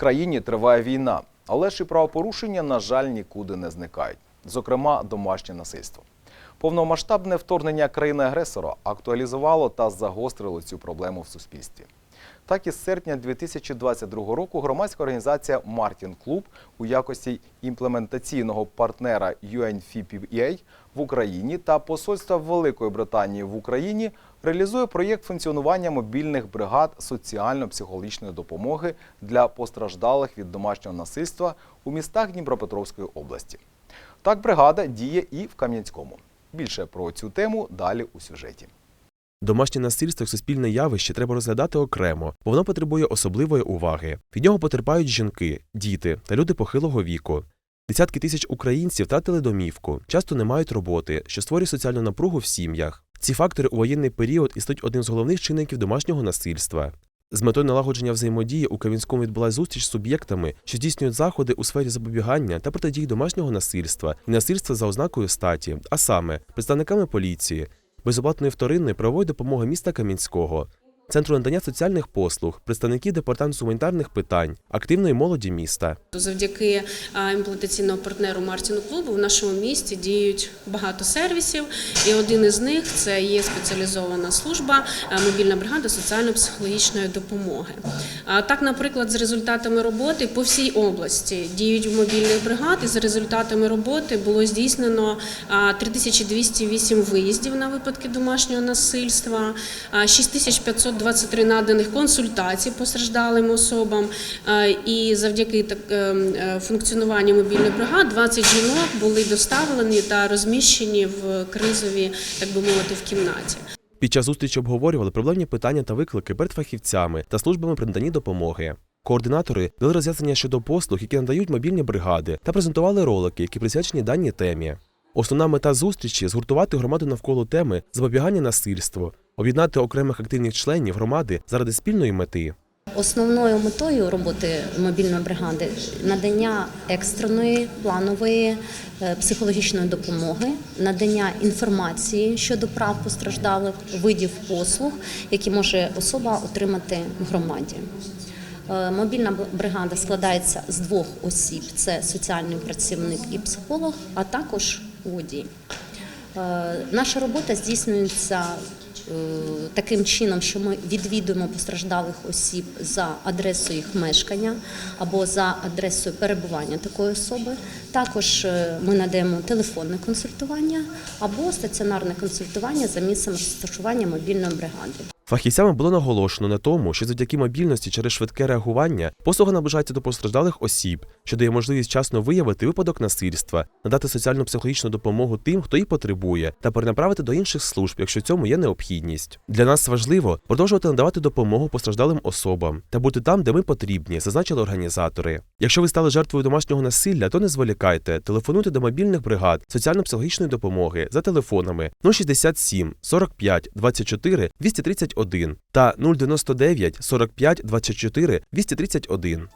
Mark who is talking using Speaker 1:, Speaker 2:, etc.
Speaker 1: країні триває війна, але ж і правопорушення, на жаль, нікуди не зникають. Зокрема, домашнє насильство. Повномасштабне вторгнення країни-агресора актуалізувало та загострило цю проблему в суспільстві. Так, із серпня 2022 року громадська організація Мартін Клуб у якості імплементаційного партнера UNFPA в Україні та Посольства Великої Британії в Україні реалізує проєкт функціонування мобільних бригад соціально-психологічної допомоги для постраждалих від домашнього насильства у містах Дніпропетровської області. Так, бригада діє і в Кам'янському. Більше про цю тему далі у сюжеті.
Speaker 2: Домашнє насильство як суспільне явище треба розглядати окремо, бо воно потребує особливої уваги. Від нього потерпають жінки, діти та люди похилого віку. Десятки тисяч українців втратили домівку, часто не мають роботи, що створює соціальну напругу в сім'ях. Ці фактори у воєнний період і стають одним з головних чинників домашнього насильства. З метою налагодження взаємодії у Кам'янському відбулася зустріч з суб'єктами, що здійснюють заходи у сфері запобігання та протидії домашнього насильства і насильства за ознакою статі, а саме представниками поліції, безоплатної вторинної правової допомоги міста Кам'янського, Центру надання соціальних послуг, представники департаменту гуманітарних питань, активної молоді міста.
Speaker 3: Завдяки е, імплантаційному партнеру Мартіну клубу в нашому місті діють багато сервісів, і один із них це є спеціалізована служба е, мобільна бригада соціально-психологічної допомоги. Так, наприклад, з результатами роботи по всій області діють мобільні бригади. За результатами роботи було здійснено 3208 виїздів на випадки домашнього насильства, 6500 23 наданих консультацій постраждалим особам. Е, і завдяки ем, е, функціонуванню мобільних бригад 20 жінок були доставлені та розміщені в кризові, так би мовити, в кімнаті.
Speaker 2: Під час зустрічі обговорювали проблемні питання та виклики перед фахівцями та службами при наданні допомоги. Координатори дали роз'яснення щодо послуг, які надають мобільні бригади, та презентували ролики, які присвячені даній темі. Основна мета зустрічі згуртувати громаду навколо теми запобігання насильству, об'єднати окремих активних членів громади заради спільної мети.
Speaker 4: Основною метою роботи мобільної бригади надання екстреної планової е, психологічної допомоги, надання інформації щодо прав постраждалих, видів послуг, які може особа отримати в громаді. Е, Мобільна бригада складається з двох осіб: це соціальний працівник і психолог, а також водій. Е, Наша робота здійснюється е, таким чином, що ми відвідуємо постраждалих осіб за адресою їх мешкання або за адресою перебування такої особи. Також е, ми надаємо телефонне консультування або стаціонарне консультування за місцем розташування мобільної бригади.
Speaker 2: Фахівцями було наголошено на тому, що завдяки мобільності через швидке реагування послуга наближається до постраждалих осіб, що дає можливість вчасно виявити випадок насильства, надати соціальну психологічну допомогу тим, хто її потребує, та перенаправити до інших служб, якщо цьому є необхідність. Для нас важливо продовжувати надавати допомогу постраждалим особам та бути там, де ми потрібні, зазначили організатори. Якщо ви стали жертвою домашнього насилля, то не зволікайте, телефонуйте до мобільних бригад соціально-психологічної допомоги за телефонами 067 45 24 231 та 099 45 24 231.